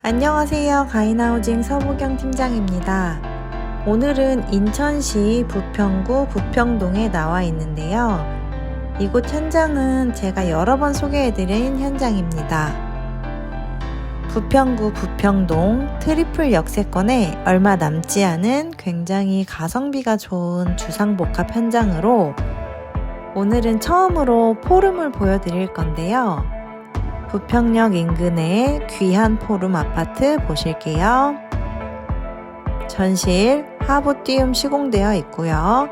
안녕하세요. 가이나우징 서부경 팀장입니다. 오늘은 인천시 부평구 부평동에 나와 있는데요. 이곳 현장은 제가 여러 번 소개해드린 현장입니다. 부평구 부평동 트리플 역세권에 얼마 남지 않은 굉장히 가성비가 좋은 주상복합 현장으로 오늘은 처음으로 포름을 보여드릴 건데요. 부평역 인근의 귀한 포름 아파트 보실게요. 전실 하부 띄움 시공되어 있고요.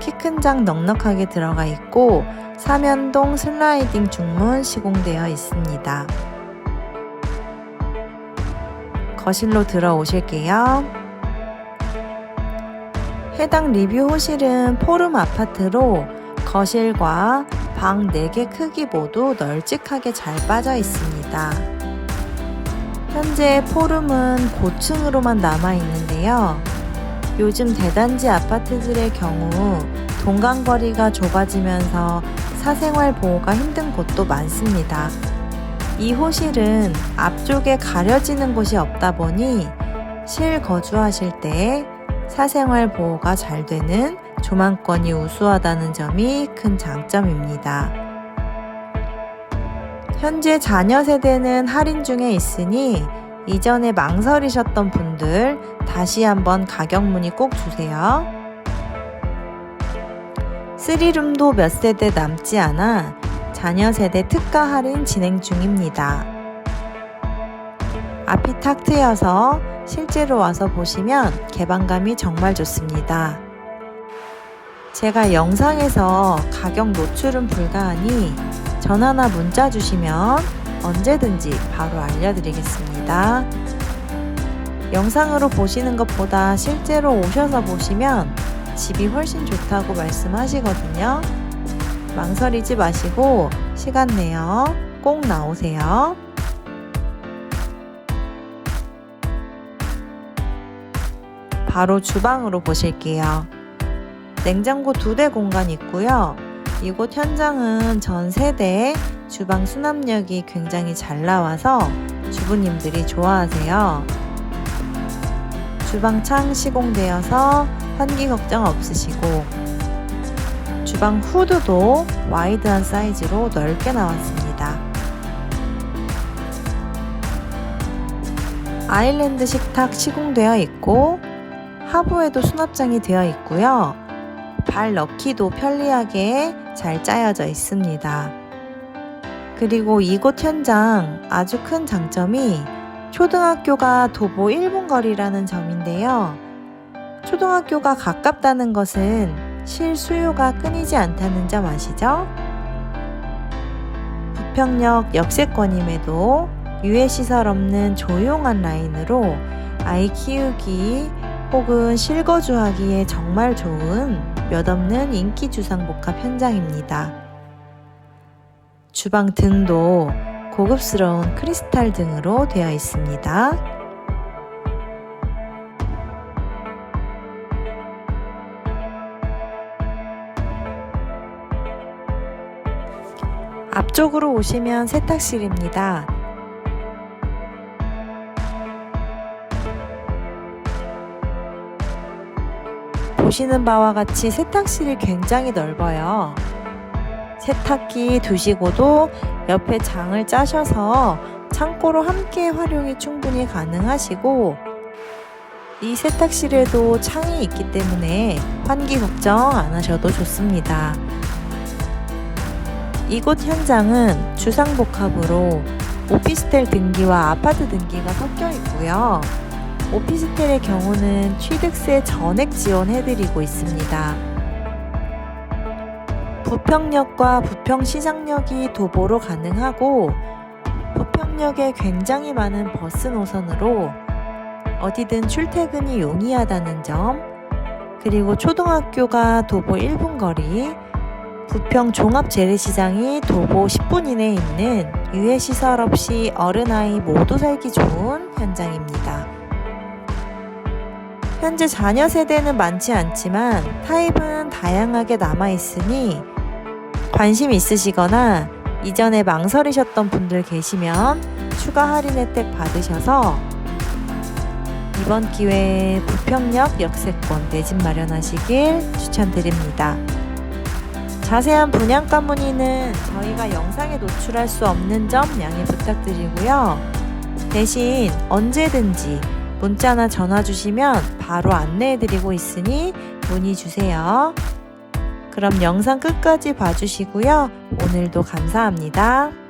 키 큰 장 넉넉하게 들어가 있고 사면동 슬라이딩 중문 시공되어 있습니다. 거실로 들어오실게요. 해당 리뷰 호실은 포름 아파트로 거실과 방 4개 크기 모두 널찍하게 잘 빠져 있습니다. 현재 포름은 고층으로만 남아 있는데요. 요즘 대단지 아파트들의 경우 동간거리가 좁아지면서 사생활 보호가 힘든 곳도 많습니다. 이 호실은 앞쪽에 가려지는 곳이 없다 보니 실거주하실 때 사생활 보호가 잘 되는 조망권이 우수하다는 점이 큰 장점입니다. 현재 자녀 세대는 할인 중에 있으니 이전에 망설이셨던 분들 다시 한번 가격 문의 꼭 주세요. 3룸도 몇 세대 남지 않아 자녀 세대 특가 할인 진행 중입니다. 앞이 탁 트여서 실제로 와서 보시면 개방감이 정말 좋습니다. 제가 영상에서 가격 노출은 불가하니 전화나 문자 주시면 언제든지 바로 알려드리겠습니다. 영상으로 보시는 것보다 실제로 오셔서 보시면 집이 훨씬 좋다고 말씀하시거든요. 망설이지 마시고 시간 내어 꼭 나오세요. 바로 주방으로 보실게요. 냉장고 두 대 공간 있고요. 이곳 현장은 전 세대 주방 수납력이 굉장히 잘 나와서 주부님들이 좋아하세요. 주방 창 시공되어서 환기 걱정 없으시고 주방 후드도 와이드한 사이즈로 넓게 나왔습니다. 아일랜드 식탁 시공되어 있고 하부에도 수납장이 되어 있고요. 발 넣기도 편리하게 잘 짜여져 있습니다. 그리고 이곳 현장 아주 큰 장점이 초등학교가 도보 1분 거리라는 점인데요. 초등학교가 가깝다는 것은 실수요가 끊이지 않다는 점 아시죠? 부평역 역세권임에도 유해시설 없는 조용한 라인으로 아이 키우기 혹은 실거주하기에 정말 좋은 몇 없는 인기 주상복합 현장입니다. 주방 등도 고급스러운 크리스탈 등으로 되어 있습니다. 앞쪽으로 오시면 세탁실입니다. 보시는 바와 같이 세탁실이 굉장히 넓어요. 세탁기 두시고도 옆에 장을 짜셔서 창고로 함께 활용이 충분히 가능하시고 이 세탁실에도 창이 있기 때문에 환기 걱정 안 하셔도 좋습니다. 이곳 현장은 주상복합으로 오피스텔 등기와 아파트 등기가 섞여 있고요. 오피스텔의 경우는 취득세 전액 지원해드리고 있습니다. 부평역과 부평시장역이 도보로 가능하고 부평역에 굉장히 많은 버스 노선으로 어디든 출퇴근이 용이하다는 점 그리고 초등학교가 도보 1분 거리 부평 종합 재래시장이 도보 10분 이내에 있는 유해 시설 없이 어른아이 모두 살기 좋은 현장입니다. 현재 자녀 세대는 많지 않지만 타입은 다양하게 남아 있으니 관심 있으시거나 이전에 망설이셨던 분들 계시면 추가 할인 혜택 받으셔서 이번 기회에 부평역 역세권 내 집 마련하시길 추천드립니다. 자세한 분양가 문의는 저희가 영상에 노출할 수 없는 점 양해 부탁드리고요. 대신 언제든지 문자나 전화 주시면 바로 안내해 드리고 있으니 문의 주세요. 그럼 영상 끝까지 봐주시고요. 오늘도 감사합니다.